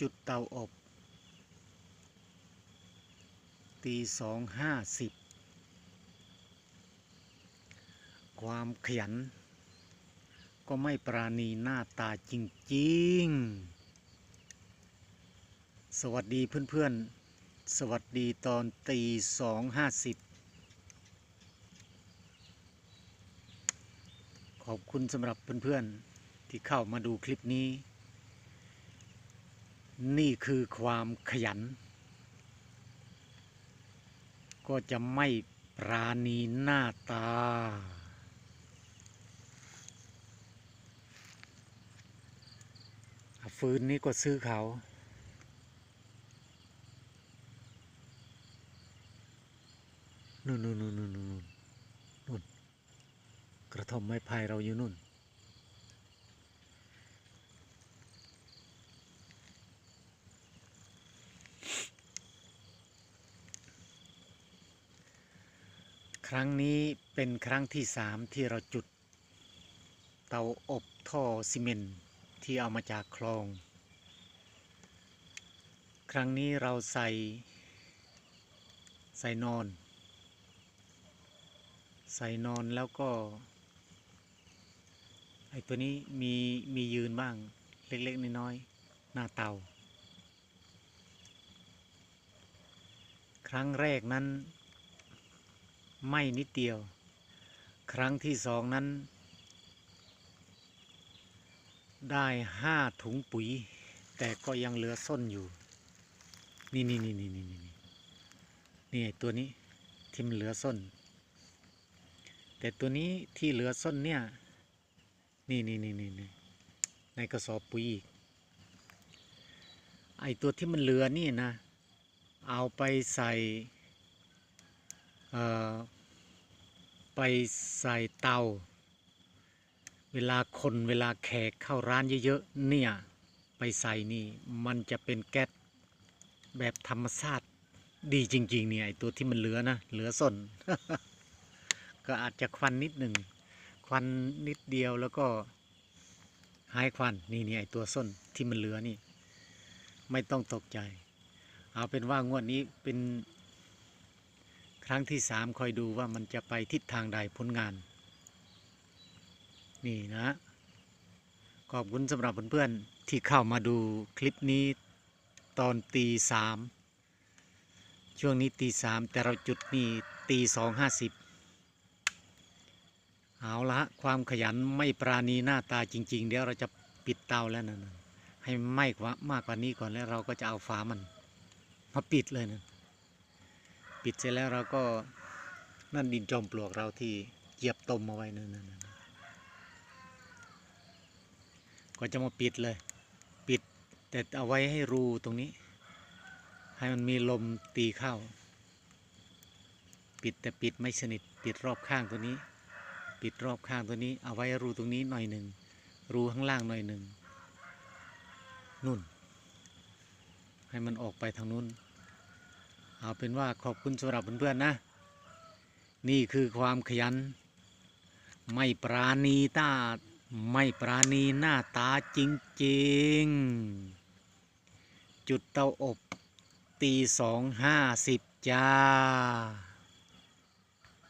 จุดเตาอบ ตีสองห้าสิบความขยัน ก็ไม่ปราณีหน้าตาจริง ๆ สวัสดีเพื่อน ๆ สวัสดีตอนตีสองห้าสิบขอบคุณสำหรับเพื่อน ๆ ที่เข้ามาดูคลิปนี้ นี่คือความขยัน ก็จะไม่ปราณีหน้าตา ฟืนนี้ก็ซื้อเขา นู่นนู่นนู่นนู่นนู่นนู่นกระท่อมไม้พายเราอยู่นู่น ครั้งนี้เป็นครั้งที่สามที่เราจุด เตาอบท่อซีเมนต์ที่เอามาจากคลอง ครั้งนี้เราใส่ ใส่นอน ใส่นอนแล้วก็ไอตัวนี้มีมียืนบ้างเล็กๆน้อยๆหน้าเตา ครั้งแรกนั้น ไหม้นิดเดียว ครั้งที่สองนั้น ได้ห้าถุงปุ๋ย แต่ก็ยังเหลือส้นอยู่ นี่นี่นี่นี่นี่นี่นี่ตัวนี้ที่มันเหลือส้น แต่ตัวนี้ที่เหลือส้นเนี่ย นี่นี่นี่นี่นในกระสอบปุ๋ยไอตัวที่มันเหลือนี่นะ เอาไปใส่ ไปใส่เตา เวลาคนเวลาแขกเข้าร้านเยอะๆเนี่ยไปใส่นี่มันจะเป็นแก๊สแบบธรรมชาติดีจริง ๆ เนี่ยไอตัวที่มันเหลือนะ เหลือส้น ก็อาจจะควันนิดหนึ่ง ควันนิดเดียวแล้วก็หายควันนี่นี่ไอตัวส้นที่มันเหลือนี่ ไม่ต้องตกใจ เอาเป็นว่างวดนี้เป็น ครั้งที่สามคอยดูว่ามันจะไปทิศทางใดผลงาน นี่นะ ขอบคุณสำหรับเพื่อนๆที่เข้ามาดูคลิปนี้ตอนตีสามช่วงนี้ตีสามแต่เราจุดนี่ตีสองห้าสิบเอาละความขยันไม่ปราณีหน้าตาจริง ๆ เดี๋ยวเราจะปิดเตาแล้วนะนะให้ไหม้กว่ามากกว่านี้ก่อนแล้วเราก็จะเอาฝามันมาปิดเลยนะ ปิดเสร็จแล้วเราก็นั่นดินจอมปลวกเราที่เหยียบต้มเอาไว้นั่นนั่นนั่นก็จะมาปิดเลย ปิดแต่เอาไว้ให้รูตรงนี้ ให้มันมีลมตีเข้า ปิดแต่ปิดไม่สนิท ปิดรอบข้างตัวนี้ ปิดรอบข้างตัวนี้ เอาไว้รูตรงนี้หน่อยหนึ่งรูข้างล่างหน่อยหนึ่งนุ่น ให้มันออกไปทางนู้น เอาเป็นว่าขอบคุณสำหรับเพื่อนๆนะ นี่คือความขยัน ไม่ปราณีตาไม่ปราณีหน้าตาจริงๆ จุดเตาอบตีสองห้าสิบจ้า